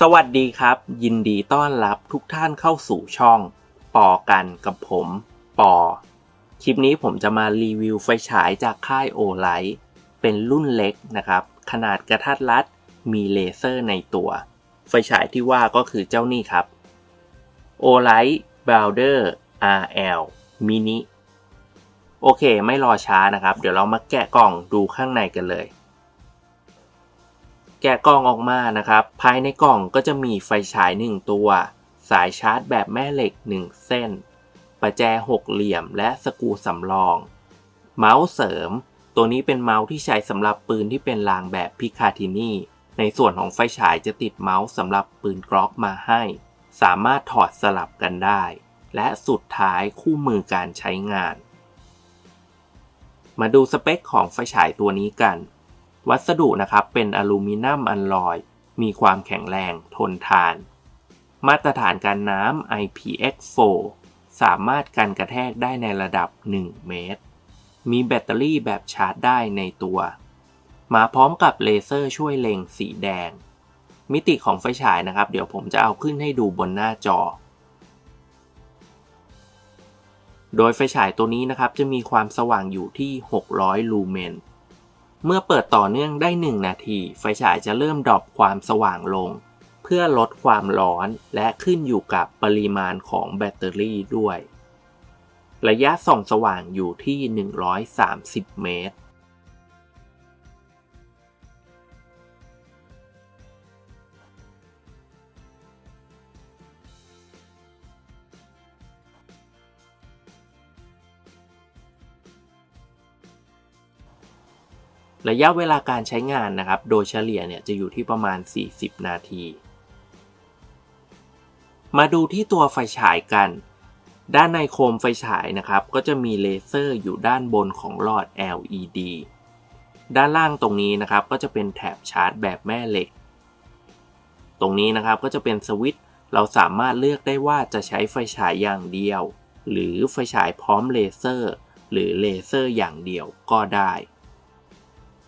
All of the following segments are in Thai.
สวัสดีครับ ยินดีต้อนรับทุกท่านเข้าสู่ช่อง ปอกันกับผม ปอ คลิปนี้ผมจะมารีวิวไฟฉายจากค่ายโอไลท์เป็นรุ่นเล็กนะครับ ขนาดกระทัดรัดมีเลเซอร์ในตัว ไฟฉายที่ว่าก็คือเจ้านี่ครับ o l i g h t b o w d e r RL Mini โอเค ไม่รอช้านะครับ เดี๋ยวเรามาแกะกล่องดูข้างในกันเลย แกะกล่องออกมานะครับ ภายในกล่องก็จะมีไฟฉาย 1 ตัว สายชาร์จแบบแม่เหล็ก 1 เส้น ประแจหกเหลี่ยม และสกูสำรอง เมาส์เสริม ตัวนี้เป็นเมาส์ที่ใช้สำหรับปืนที่เป็นรางแบบพิคาทินีในส่วนของไฟฉายจะติดเมาส์สำหรับปืนกล็อกมาให้ สามารถถอดสลับกันได้ และสุดท้ายคู่มือการใช้งาน มาดูสเปคของไฟฉายตัวนี้กัน วัสดุนะครับเป็นอลูมิเนียมอัลลอย มีความแข็งแรงทนทาน มาตรฐานการน้ำ IPX4 สามารถกันกระแทกได้ในระดับ 1 เมตร มีแบตเตอรี่แบบชาร์จได้ในตัว มาพร้อมกับเลเซอร์ช่วยเล็งสีแดง มิติของไฟฉายนะครับ เดี๋ยวผมจะเอาขึ้นให้ดูบนหน้าจอ โดยไฟฉายตัวนี้นะครับจะมีความสว่างอยู่ที่ 600 ลูเมน เมื่อเปิดต่อเนื่องได้ 1 นาที ไฟฉายจะเริ่มดรอปความสว่างลง เพื่อลดความร้อนและขึ้นอยู่กับปริมาณของแบตเตอรี่ด้วย ระยะส่องสว่างอยู่ที่ 130 เมตร ระยะเวลาการใช้งานนะครับ โดยเฉลี่ยเนี่ยจะอยู่ที่ประมาณ 40 นาที มาดูที่ตัวไฟฉายกัน ด้านในโคมไฟฉายนะครับ ก็จะมีเลเซอร์อยู่ด้านบนของหลอด LED ด้านล่างตรงนี้นะครับก็จะเป็นแถบชาร์จแบบแม่เหล็ก ตรงนี้นะครับก็จะเป็นสวิตช์เราสามารถเลือกได้ว่าจะใช้ไฟฉายอย่างเดียว หรือไฟฉายพร้อมเลเซอร์ หรือเลเซอร์อย่างเดียวก็ได้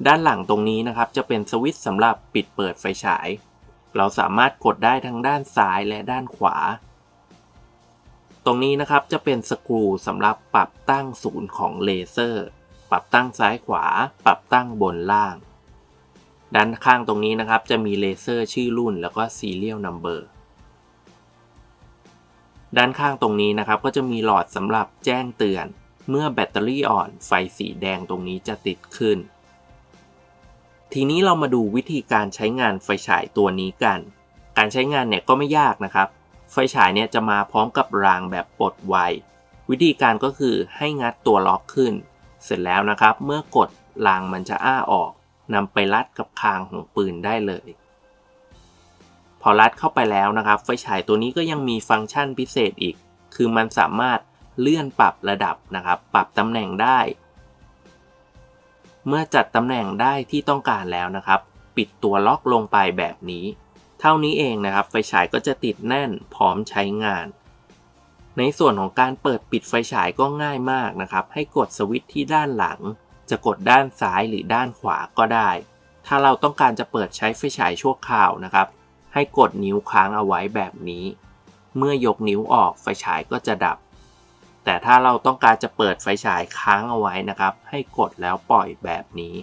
ด้านหลังตรงนี้นะครับจะเป็นสวิตช์สำหรับปิดเปิดไฟฉาย เราสามารถกดได้ทั้งด้านซ้ายและด้านขวา ตรงนี้นะครับจะเป็นสกรูสำหรับปรับตั้งศูนย์ของเลเซอร์ ปรับตั้งซ้ายขวา ปรับตั้งบนล่าง ด้านข้างตรงนี้นะครับจะมีเลเซอร์ชื่อรุ่นแล้วก็ serial number ด้านข้างตรงนี้นะครับก็จะมีหลอดสำหรับแจ้งเตือน เมื่อแบตเตอรี่อ่อนไฟสีแดงตรงนี้จะติดขึ้น ทีนี้เรามาดูวิธีการใช้งานไฟฉายตัวนี้กัน การใช้งานเนี่ยก็ไม่ยากนะครับ ไฟฉายเนี่ยจะมาพร้อมกับรางแบบปลดไว วิธีการก็คือให้งัดตัวล็อกขึ้น เสร็จแล้วนะครับ เมื่อกดรางมันจะอ้าออกนำไปรัดกับคางของปืนได้เลย พอรัดเข้าไปแล้วนะครับ ไฟฉายตัวนี้ก็ยังมีฟังก์ชันพิเศษอีก คือมันสามารถเลื่อนปรับระดับนะครับ ปรับตำแหน่งได้ เมื่อจัดตำแหน่งได้ที่ต้องการแล้วนะครับ ปิดตัวล็อกลงไปแบบนี้ เท่านี้เองนะครับ ไฟฉายก็จะติดแน่นพร้อมใช้งาน ในส่วนของการเปิดปิดไฟฉายก็ง่ายมากนะครับ ให้กดสวิตช์ที่ด้านหลัง จะกดด้านซ้ายหรือด้านขวาก็ได้ ถ้าเราต้องการจะเปิดใช้ไฟฉายชั่วคราวนะครับ ให้กดนิ้วค้างเอาไว้แบบนี้ เมื่อยกนิ้วออกไฟฉายก็จะดับ แต่ถ้าเราต้องการจะเปิดไฟฉายค้างเอาไว้นะครับ ให้กดแล้วปล่อยแบบนี้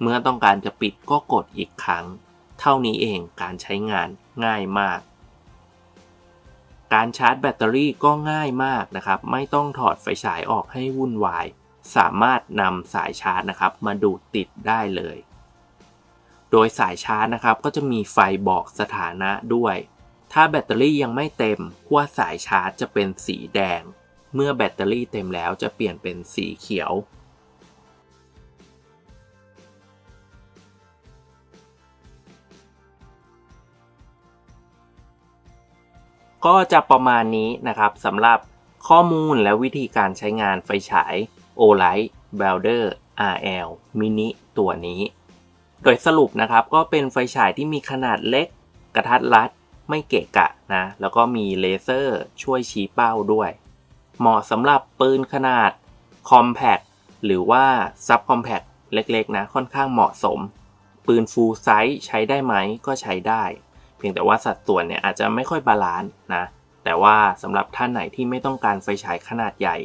เมื่อต้องการจะปิดก็กดอีกครั้ง เท่านี้เองการใช้งานง่ายมาก การชาร์จแบตเตอรี่ก็ง่ายมากนะครับ ไม่ต้องถอดไฟฉายออกให้วุ่นวาย สามารถนำสายชาร์จนะครับ มาดูดติดได้เลย โดยสายชาร์จนะครับ ก็จะมีไฟบอกสถานะด้วย ถ้าแบตเตอรี่ยังไม่เต็มขั้วสายชาร์จจะเป็นสีแดง เมื่อแบตเตอรี่เต็มแล้วจะเปลี่ยนเป็นสีเขียว ก็จะประมาณนี้นะครับสำหรับข้อมูลและวิธีการใช้งานไฟฉาย Olight b e l d e r RL Mini ตัวนี้ โดยสรุปนะครับก็เป็นไฟฉายที่มีขนาดเล็ก กระทัดรัด ไม่เกะกะนะ แล้วก็มีเลเซอร์ช่วยชี้เป้าด้วย เหมาะสำหรับปืนขนาด Compact หรือว่า Sub Compact เล็กๆ นะ ค่อนข้างเหมาะสม ปืน Full Size ใช้ได้ไหมก็ใช้ได้ เพียงแต่ว่าสัดส่วนเนี่ยอาจจะไม่ค่อยบาลานซ์นะ แต่ว่าสำหรับท่านไหนที่ไม่ต้องการไฟฉายขนาดใหญ่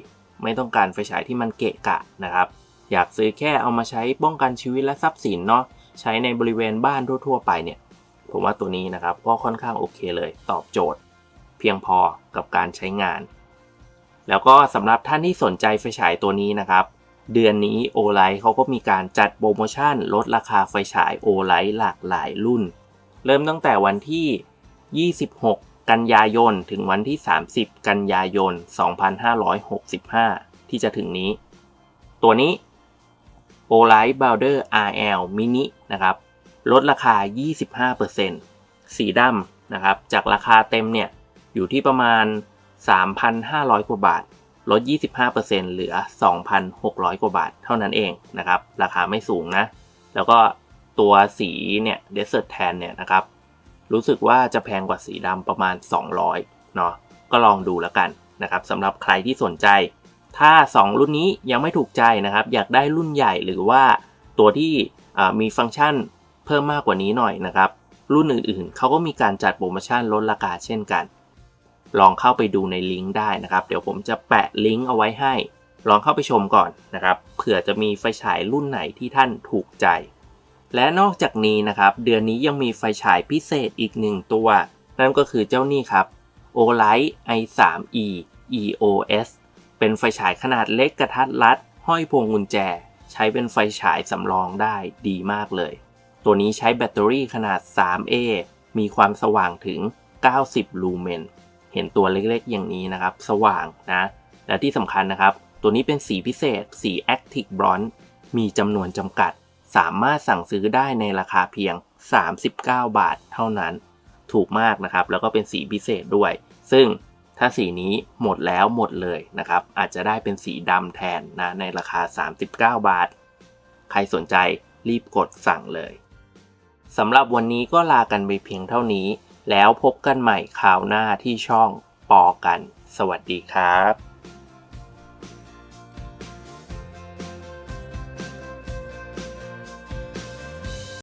ไม่ต้องการไฟฉายที่มันเกะกะนะครับ อยากซื้อแค่เอามาใช้ป้องกันชีวิตและทรัพย์สินเนาะใช้ในบริเวณบ้านทั่ว ๆ ไปเนี่ยผมว่าตัวนี้นะครับก็ค่อนข้างโอเคเลยตอบโจทย์ เพียงพอกับการใช้งาน แล้วก็สำหรับท่านที่สนใจไฟฉายตัวนี้นะครับ เดือนนี้โอไลท์เขาก็มีการจัดโปรโมชั่น ลดราคาไฟฉายโอไลท์หลากหลายรุ่น เริ่มตั้งแต่วันที่ 26 กันยายน ถึงวันที่ 30 กันยายน 2565 ที่จะถึงนี้ ตัวนี้ o l i g h t Boulder RL Mini นะครับ ลดราคา 25%สีดำนะครับ จากราคาเต็มเนี่ย อยู่ที่ประมาณ 3,500 กว่าบาท ลด 25%เหลือ 2,600 กว่าบาทเท่านั้นเองนะครับ ราคาไม่สูงนะ แล้วก็ตัวสีเนี่ย Desert Tan เนี่ยนะครับ รู้สึกว่าจะแพงกว่าสีดำประมาณ 200เนาะ ก็ลองดูแล้วกันนะครับสำหรับใครที่สนใจ ถ้า 2 รุ่นนี้ยังไม่ถูกใจนะครับ อยากได้รุ่นใหญ่หรือว่าตัวที่มีฟังก์ชันเพิ่มมากกว่านี้หน่อยนะครับ รุ่นอื่นๆเขาก็มีการจัดโปรโมชั่นลดราคาเช่นกัน ลองเข้าไปดูในลิงก์ได้นะครับ เดี๋ยวผมจะแปะลิงก์เอาไว้ให้ ลองเข้าไปชมก่อนนะครับเผื่อจะมีไฟฉายรุ่นไหนที่ท่านถูกใจ และนอกจากนี้นะครับ เดือนนี้ยังมีไฟฉายพิเศษอีกหนึ่งตัว นั่นก็คือเจ้านี่ครับ Olight i3e EOS เป็นไฟฉายขนาดเล็กกระทัดรัด ห้อยพวงกุญแจ ใช้เป็นไฟฉายสำรองได้ดีมากเลย ตัวนี้ใช้แบตเตอรี่ขนาด 3A มีความสว่างถึง 90 ลูเมน เห็นตัวเล็กๆ อย่างนี้นะครับ สว่างนะ และที่สำคัญนะครับ ตัวนี้เป็นสีพิเศษ สี Active Bronze มีจำนวนจำกัด สามารถสั่งซื้อได้ในราคาเพียง 39 บาทเท่านั้น ถูกมากนะครับ แล้วก็เป็นสีพิเศษด้วย ซึ่งถ้าสีนี้หมดแล้วหมดเลยนะครับ อาจจะได้เป็นสีดำแทนนะในราคา 39 บาท ใครสนใจรีบกดสั่งเลยสำหรับวันนี้ก็ลากันไปเพียงเท่านี้ แล้วพบกันใหม่คราวหน้าที่ช่องปอกัน สวัสดีครับ